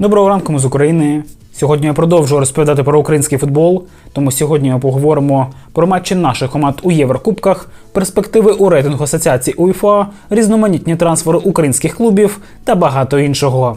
Доброго ранку ми з України. Сьогодні я продовжую розповідати про український футбол. Тому сьогодні ми поговоримо про матчі наших команд у Єврокубках, перспективи у рейтингу асоціації УЄФА, різноманітні трансфери українських клубів та багато іншого.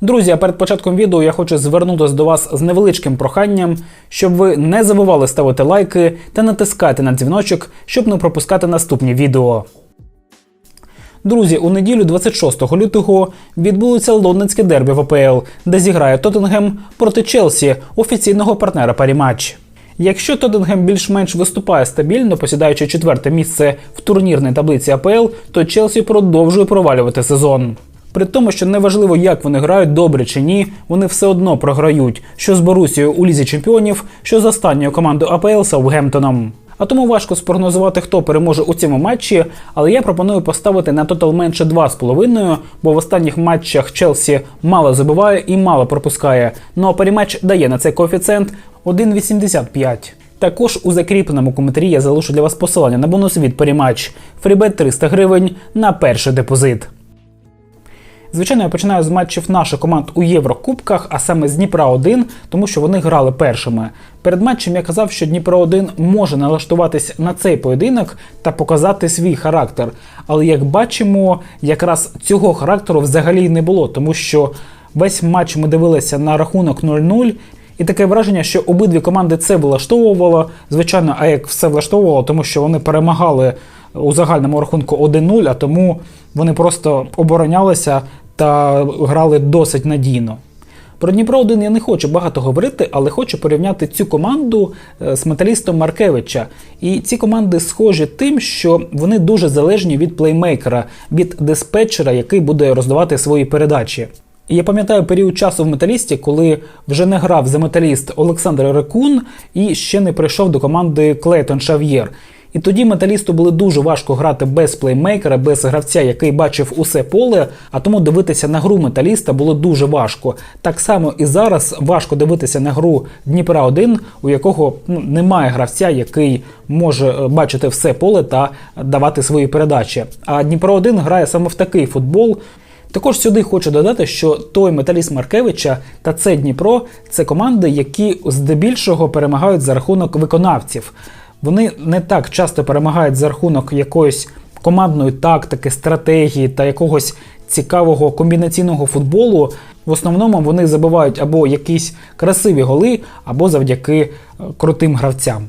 Друзі, а перед початком відео я хочу звернутися до вас з невеличким проханням, щоб ви не забували ставити лайки та натискати на дзвіночок, щоб не пропускати наступні відео. Друзі, у неділю 26 лютого відбудеться лондонське дербі в АПЛ, де зіграє Тоттенгем проти Челсі, офіційного партнера парі матч. Якщо Тоттенгем більш-менш виступає стабільно, посідаючи четверте місце в турнірній таблиці АПЛ, то Челсі продовжує провалювати сезон. При тому, що неважливо, як вони грають, добре чи ні, вони все одно програють, що з Борусією у лізі чемпіонів, що з останньою командою АПЛ Саутгемптоном. А тому важко спрогнозувати, хто переможе у цьому матчі, але я пропоную поставити на тотал менше 2,5, бо в останніх матчах Челсі мало забиває і мало пропускає. Ну а паріматч дає на цей коефіцієнт 1,85. Також у закріпленому коментарі я залишу для вас посилання на бонус від паріматч. Фрібет 300 гривень на перший депозит. Звичайно, я починаю з матчів наших команд у Єврокубках, а саме з Дніпра 1, тому що вони грали першими. Перед матчем я казав, що Дніпро 1 може налаштуватись на цей поєдинок та показати свій характер. Але як бачимо, якраз цього характеру взагалі не було, тому що весь матч ми дивилися на рахунок 0-0. І таке враження, що обидві команди це влаштовувало. Звичайно, АЕК все влаштовувало, тому що вони перемагали у загальному рахунку 1-0, а тому вони просто оборонялися та грали досить надійно. Про Дніпро 1 я не хочу багато говорити, але хочу порівняти цю команду е, з металістом Маркевича. І ці команди схожі тим, що вони дуже залежні від плеймейкера, від диспетчера, який буде роздавати свої передачі. І я пам'ятаю період часу в металісті, коли вже не грав за металіст Олександр Рекун і ще не прийшов до команди Клейтон Шав'єр. І тоді металісту було дуже важко грати без плеймейкера, без гравця, який бачив усе поле. А тому дивитися на гру металіста було дуже важко. Так само і зараз важко дивитися на гру Дніпра 1 у якого ну, немає гравця, який може е, бачити все поле та давати свої передачі. А Дніпро 1 грає саме в такий футбол. Також сюди хочу додати, що той металіст Маркевича та це Дніпро це команди, які здебільшого перемагають за рахунок виконавців. Вони не так часто перемагають за рахунок якоїсь командної тактики, стратегії та якогось цікавого комбінаційного футболу. В основному вони забивають або якісь красиві голи, або завдяки е, крутим гравцям.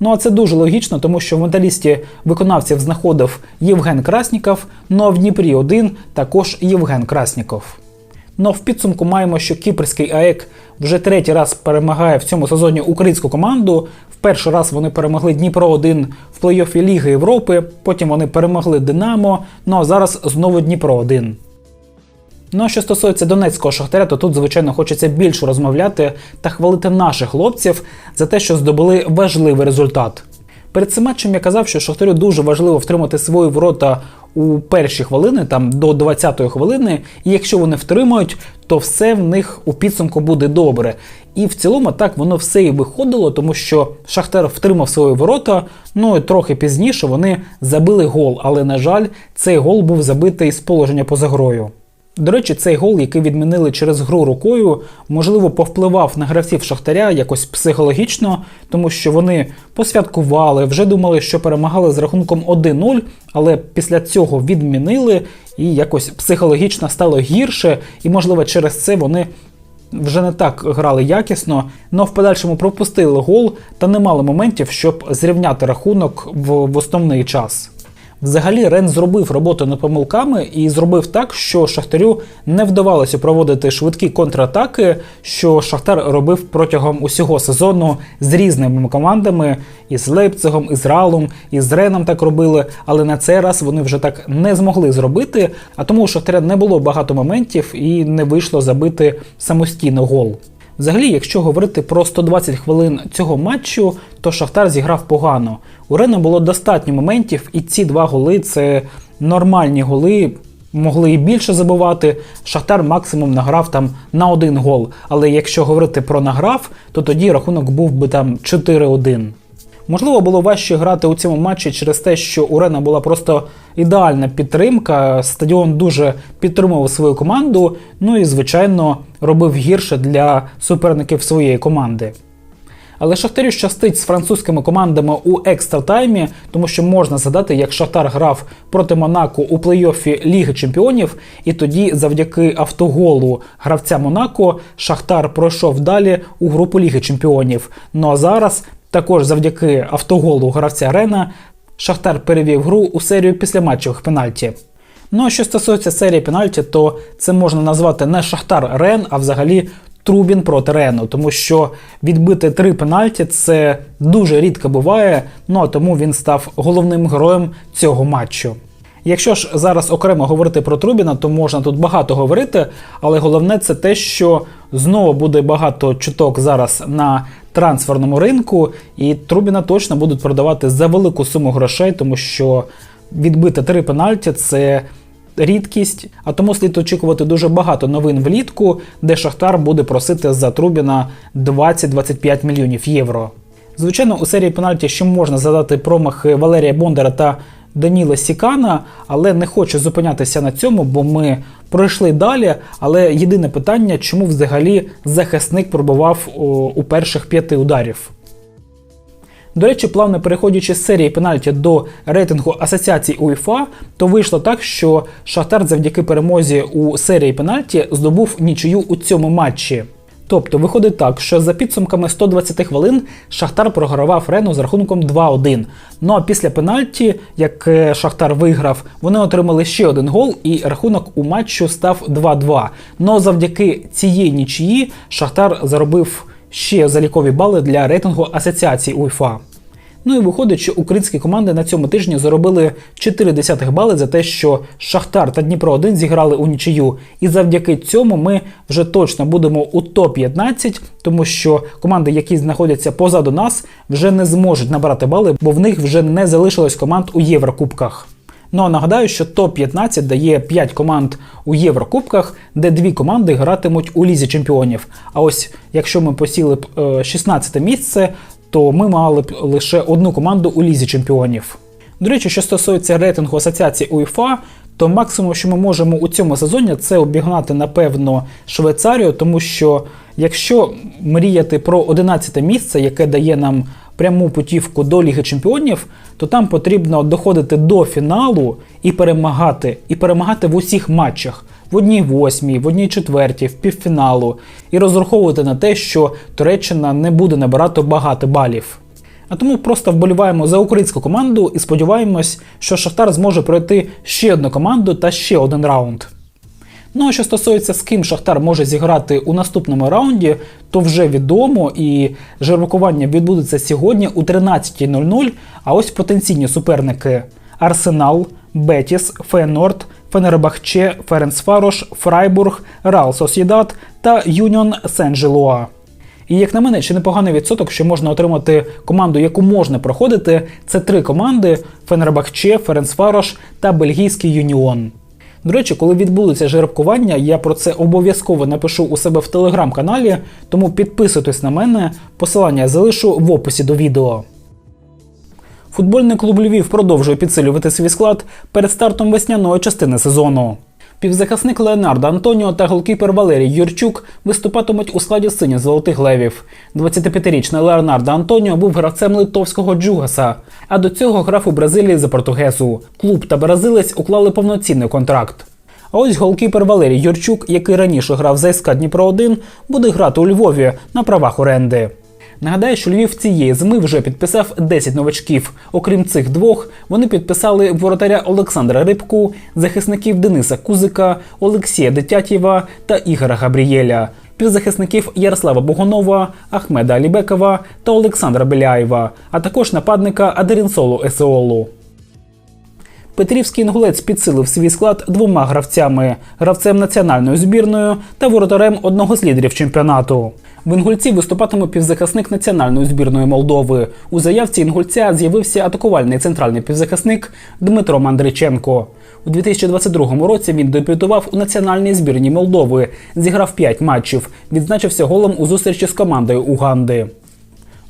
Ну а це дуже логічно, тому що в металісті виконавців знаходив Євген Красніков, ну а в Дніпрі 1 також Євген Красніков. Ну в підсумку маємо, що кіпрський АЕК вже третій раз перемагає в цьому сезоні українську команду. В перший раз вони перемогли Дніпро 1 в плей-оффі Ліги Європи, потім вони перемогли Динамо. Ну а зараз знову Дніпро 1. Ну а що стосується донецького шахтаря, то тут, звичайно, хочеться більше розмовляти та хвалити наших хлопців за те, що здобули важливий результат. Перед цим матчем я казав, що Шахтарю дуже важливо втримати свої ворота у перші хвилини, там до 20-ї хвилини, і якщо вони втримають, то все в них у підсумку буде добре. І в цілому так воно все і виходило, тому що Шахтар втримав свої ворота. Ну і трохи пізніше вони забили гол, але на жаль, цей гол був забитий з положення поза грою. До речі, цей гол, який відмінили через гру рукою, можливо, повпливав на гравців Шахтаря якось психологічно, тому що вони посвяткували, вже думали, що перемагали з рахунком 1-0, але після цього відмінили і якось психологічно стало гірше, і, можливо, через це вони. Вже не так грали якісно, але в подальшому пропустили гол та не мали моментів, щоб зрівняти рахунок в, в основний час. Взагалі Рен зробив роботу над помилками і зробив так, що Шахтарю не вдавалося проводити швидкі контратаки, що Шахтар робив протягом усього сезону з різними командами, і з Лейпцигом, і з Ралом, і з Реном так робили. Але на цей раз вони вже так не змогли зробити. А тому у Шахтаря не було багато моментів і не вийшло забити самостійно гол. Взагалі, якщо говорити про 120 хвилин цього матчу, то Шахтар зіграв погано. У Рено було достатньо моментів, і ці два голи це нормальні голи. Могли і більше забивати. Шахтар максимум награв там на один гол. Але якщо говорити про награв, то тоді рахунок був би там 4-1. Можливо, було важче грати у цьому матчі через те, що у Рена була просто ідеальна підтримка. Стадіон дуже підтримував свою команду. Ну і, звичайно, робив гірше для суперників своєї команди. Але Шахтарю щастить з французькими командами у екстра таймі, тому що можна згадати, як Шахтар грав проти Монако у плей-оффі Ліги Чемпіонів, і тоді, завдяки автоголу гравця Монако, Шахтар пройшов далі у групу Ліги Чемпіонів. Ну а зараз, також завдяки автоголу гравця Рена, Шахтар перевів гру у серію післяматчевих пенальті. Ну а що стосується серії пенальті, то це можна назвати не Шахтар Рен, а взагалі Трубін проти Рену, тому що відбити три пенальті це дуже рідко буває. Ну а тому він став головним героєм цього матчу. Якщо ж зараз окремо говорити про Трубіна, то можна тут багато говорити, але головне це те, що знову буде багато чуток зараз на трансферному ринку, і Трубіна точно будуть продавати за велику суму грошей, тому що відбити три пенальті це рідкість, а тому слід очікувати дуже багато новин влітку, де Шахтар буде просити за Трубіна 20-25 мільйонів євро. Звичайно, у серії пенальті ще можна задати промахи Валерія Бондара та Даніла Сікана, але не хочу зупинятися на цьому, бо ми пройшли далі. Але єдине питання, чому взагалі захисник пробував у перших п'яти ударів. До речі, плавно переходячи з серії пенальті до рейтингу асоціації УЄФА, то вийшло так, що Шахтар завдяки перемозі у серії пенальті здобув нічию у цьому матчі. Тобто виходить так, що за підсумками 120 хвилин Шахтар програвав Рену з рахунком 2-1. Ну а після пенальті, як е, Шахтар виграв, вони отримали ще один гол, і рахунок у матчу став 2-2. Ну завдяки цієї нічиї Шахтар заробив ще залікові бали для рейтингу асоціації УЄФА. Ну і виходить, що українські команди на цьому тижні заробили 4 десятих бали за те, що Шахтар та Дніпро 1 зіграли у нічию. І завдяки цьому ми вже точно будемо у топ-15, тому що команди, які знаходяться позаду нас, вже не зможуть набирати бали, бо в них вже не залишилось команд у Єврокубках. Ну а нагадаю, що топ-15 дає 5 команд у Єврокубках, де дві команди гратимуть у лізі чемпіонів. А ось якщо ми посіли б 16 місце, то ми мали б лише одну команду у лізі чемпіонів. До речі, що стосується рейтингу асоціації УЄФА, то максимум, що ми можемо у цьому сезоні, це обігнати, напевно, Швейцарію, тому що якщо мріяти про 11 місце, яке дає нам пряму путівку до Ліги Чемпіонів, то там потрібно доходити до фіналу і перемагати, і перемагати в усіх матчах. В одній восьмій, в одній четвертій, в півфіналу, і розраховувати на те, що Туреччина не буде набирати багато балів. А тому просто вболіваємо за українську команду і сподіваємось, що Шахтар зможе пройти ще одну команду та ще один раунд. Ну а що стосується з ким Шахтар може зіграти у наступному раунді, то вже відомо і жеребкування відбудеться сьогодні у 13.00. А ось потенційні суперники Арсенал, Бетіс, Фейнорд, Фенербахче, Ференцфарош, Фрайбург, Рал Сосідат та Юніон Сен-Желуа. І як на мене, ще непоганий відсоток, що можна отримати команду, яку можна проходити. Це три команди: Фенербахче, Ференцфарош та Бельгійський Юніон. До речі, коли відбудеться жеребкування, я про це обов'язково напишу у себе в телеграм-каналі, тому підписуйтесь на мене, посилання залишу в описі до відео. Футбольний клуб Львів продовжує підсилювати свій склад перед стартом весняної частини сезону. Півзахисник Леонардо Антоніо та голкіпер Валерій Юрчук виступатимуть у складі синіх золотих левів. 25-річний Леонардо Антоніо був гравцем литовського Джугаса, а до цього грав у Бразилії за Португесу. Клуб та бразилець уклали повноцінний контракт. А ось голкіпер Валерій Юрчук, який раніше грав за СК Дніпро 1 буде грати у Львові на правах оренди. Нагадаю, що Львів цієї зими вже підписав 10 новачків. Окрім цих двох, вони підписали воротаря Олександра Рибку, захисників Дениса Кузика, Олексія Дитятєва та Ігора Габрієля, півзахисників Ярослава Богонова, Ахмеда Алібекова та Олександра Беляєва, а також нападника Адерінсолу Есеолу. Петрівський інгулець підсилив свій склад двома гравцями гравцем національної збірної та воротарем одного з лідерів чемпіонату. В Інгульці виступатиме півзахисник національної збірної Молдови. У заявці інгульця з'явився атакувальний центральний півзахисник Дмитро Мандриченко. У 2022 році він дебютував у національній збірні Молдови, зіграв 5 матчів, відзначився голом у зустрічі з командою Уганди.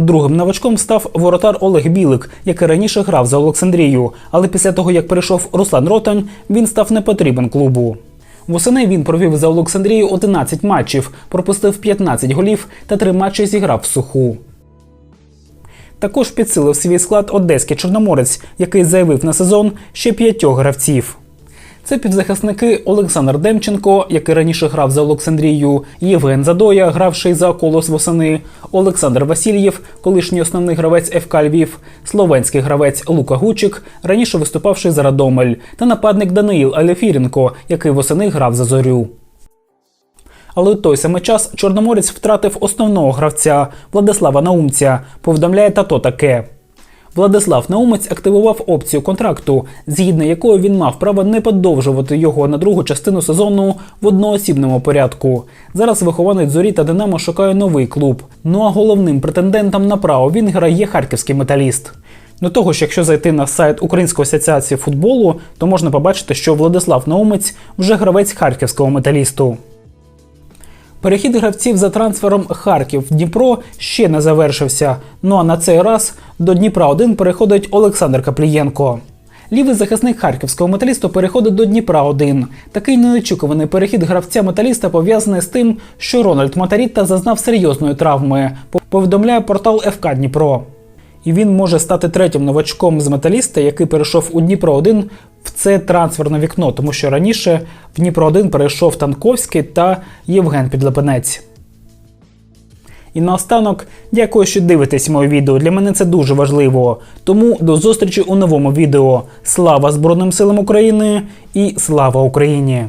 Другим новачком став воротар Олег Білик, який раніше грав за Олександрію, але після того, як перейшов Руслан Ротань, він став непотрібен клубу. Восени він провів за Олександрію 11 матчів, пропустив 15 голів та 3 матчі зіграв в суху. Також підсилив свій склад одеський чорноморець, який заявив на сезон ще п'ятьох гравців. Це півзахисники Олександр Демченко, який раніше грав за Олександрію, Євген Задоя, гравший за колос восени, Олександр Васильєв, колишній основний гравець ФК Львів, словенський гравець Лука Гучик, раніше виступавший за Радомель, та нападник Даниїл Аляфіренко, який восени грав за зорю. Але у той самий час Чорноморець втратив основного гравця Владислава Наумця, повідомляє тато таке. Владислав Наумець активував опцію контракту, згідно якою він мав право не подовжувати його на другу частину сезону в одноосібному порядку. Зараз вихованець зорі та Динамо шукає новий клуб. Ну а головним претендентом на право він грає харківський металіст. До того ж, якщо зайти на сайт Української асоціації футболу, то можна побачити, що Владислав Наумець вже гравець харківського металісту. Перехід гравців за трансфером Харків Дніпро ще не завершився. Ну а на цей раз до Дніпра 1 переходить Олександр Каплієнко. Лівий захисник харківського металісту переходить до Дніпра 1 Такий неочікуваний перехід гравця металіста пов'язаний з тим, що Рональд Матарітта зазнав серйозної травми. Повідомляє портал ФК Дніпро. І він може стати третім новачком з металіста, який перейшов у Дніпро 1 в це трансферне вікно, тому що раніше в Дніпро 1 перейшов Танковський та Євген Підлепенець. І наостанок, дякую, що дивитесь моє відео. Для мене це дуже важливо. Тому до зустрічі у новому відео. Слава Збройним силам України і слава Україні!